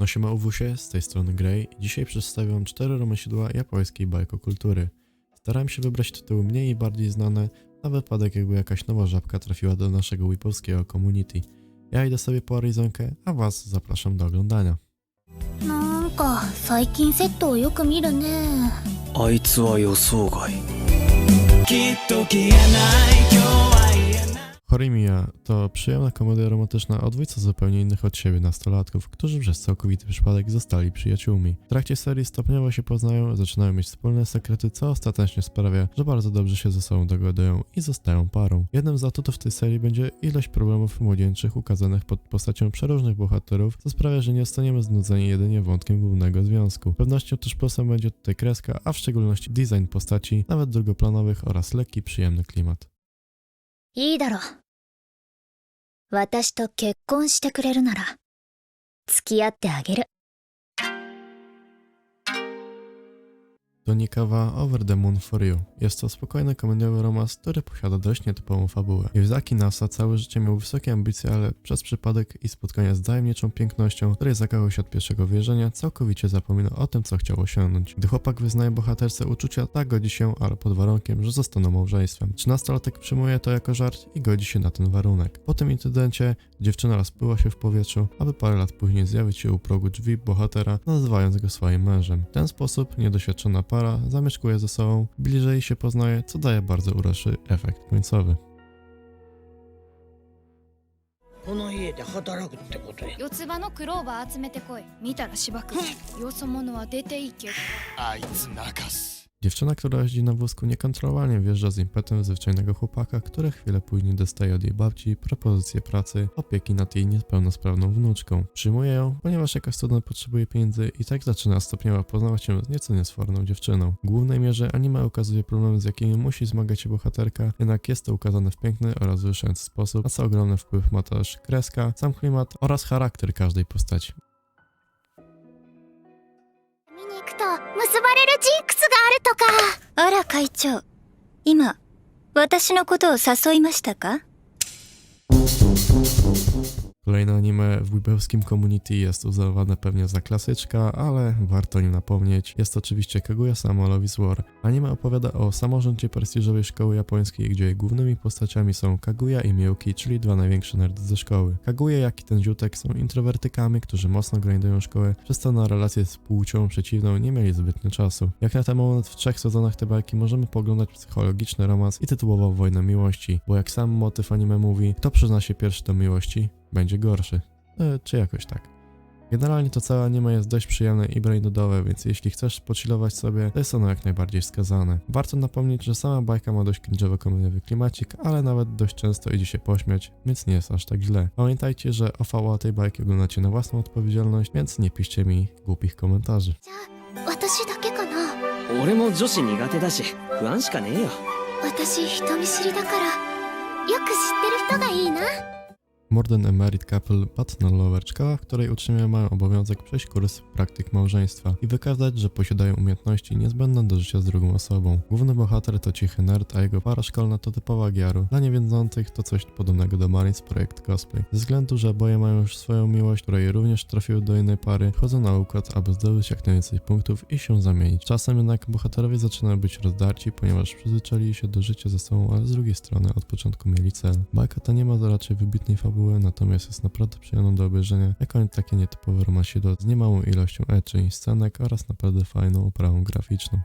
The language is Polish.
No siema uwusie, z tej strony Grey i dzisiaj przedstawiam cztery romasidła japońskiej bajkokultury. Starałem się wybrać tytuły mniej i bardziej znane, na wypadek jakby jakaś nowa żabka trafiła do naszego wipowskiego community. Ja idę sobie po Arizonkę, a was zapraszam do oglądania. なんか最近セットをよく見るねあいつは予想外 Horimiya to przyjemna komedia romantyczna o dwójce zupełnie innych od siebie nastolatków, którzy przez całkowity przypadek zostali przyjaciółmi. W trakcie serii stopniowo się poznają, zaczynają mieć wspólne sekrety, co ostatecznie sprawia, że bardzo dobrze się ze sobą dogadują i zostają parą. Jednym z atutów tej serii będzie ilość problemów młodzieńczych ukazanych pod postacią przeróżnych bohaterów, co sprawia, że nie zostaniemy znudzeni jedynie wątkiem głównego związku. Z pewnością też plusem będzie tutaj kreska, a w szczególności design postaci, nawet drugoplanowych oraz lekki, przyjemny klimat. いいだろ 私と結婚してくれるなら付き合ってあげる。Donikawa Over the Moon for You. Jest to spokojny komediowy romans, który posiada dość nietypową fabułę. Yuzaki Nasa całe życie miał wysokie ambicje, ale przez przypadek i spotkania z tajemniczą pięknością, której zakochał się od pierwszego wierzenia, całkowicie zapomina o tym, co chciał osiągnąć. Gdy chłopak wyznaje bohaterce uczucia, tak godzi się, ale pod warunkiem, że zostaną małżeństwem. Trzynastolatek przyjmuje to jako żart i godzi się na ten warunek. Po tym incydencie dziewczyna rozpływa się w powietrzu, aby parę lat później zjawić się u progu drzwi bohatera, nazywając go swoim mężem. W ten sposób niedoświadczona para zamieszkuje ze sobą, bliżej się poznaje, co daje bardzo uroczy efekt końcowy. この家で働くってことや四つ葉のクローバー集めてこい見たらしばくよそ者は出ていけあいつ泣かす Dziewczyna, która jeździ na wózku niekontrolowalnie wjeżdża z impetem w zwyczajnego chłopaka, który chwilę później dostaje od jej babci propozycję pracy, opieki nad jej niepełnosprawną wnuczką. Przyjmuje ją, ponieważ jako student potrzebuje pieniędzy i tak zaczyna stopniowo poznawać się z nieco niesforną dziewczyną. W głównej mierze anime ukazuje problemy, z jakimi musi zmagać się bohaterka, jednak jest to ukazane w piękny oraz wzruszający sposób, na co ogromny wpływ ma też kreska, sam klimat oraz charakter każdej postaci. 見に行くと結ばれるジンクス とか。あら会長。今私のことを誘いましたか？Weebowskim community jest uznawane pewnie za klasyczka, ale warto nim napomnieć. Jest oczywiście Kaguya Sama Love is War. Anime opowiada o samorządzie prestiżowej szkoły japońskiej, gdzie głównymi postaciami są Kaguya i Miyuki, czyli dwa największe nerdy ze szkoły. Kaguya, jak i ten ziutek są introwertykami, którzy mocno grindują szkołę, przez to na relacje z płcią przeciwną nie mieli zbytnio czasu. Jak na ten moment w trzech sezonach tej bajki możemy poglądać psychologiczny romans i tytułową wojnę miłości, bo jak sam motyw anime mówi, kto przyzna się pierwszy do miłości, będzie gorszy. E, czy jakoś tak. Generalnie to całe anime jest dość przyjemne i braindodowe, więc jeśli chcesz pochillować sobie, to jest ono jak najbardziej wskazane. Warto napomnieć, że sama bajka ma dość cringe'owy komediowy klimacik, ale nawet dość często idzie się pośmiać, więc nie jest aż tak źle. Pamiętajcie, że OVA tej bajki oglądacie na własną odpowiedzialność, więc nie piszcie mi głupich komentarzy. 私だけかな俺も女子苦手だし不安しかねえよ私人見知りだからよく知ってる人がいいな Morden Emerit Couple Partner Lover, szkoła, w której uczniowie mają obowiązek przejść kurs praktyk małżeństwa i wykazać, że posiadają umiejętności niezbędne do życia z drugą osobą. Główny bohater to cichy nerd, a jego para szkolna to typowa giaru. Dla niewiedzących to coś podobnego do Marines Projekt Cosplay. Ze względu, że oboje mają już swoją miłość, której również trafiły do innej pary, chodzą na układ, aby zdobyć jak najwięcej punktów i się zamienić. Czasem jednak bohaterowie zaczynają być rozdarci, ponieważ przyzwyczaili się do życia ze sobą, ale z drugiej strony od początku mieli cel. Bajka ta nie ma raczej wybitnej fabuły, natomiast jest naprawdę przyjemną do obejrzenia, jako takie nietypowe romansidło z niemałą ilością ecchi, scenek oraz naprawdę fajną oprawą graficzną.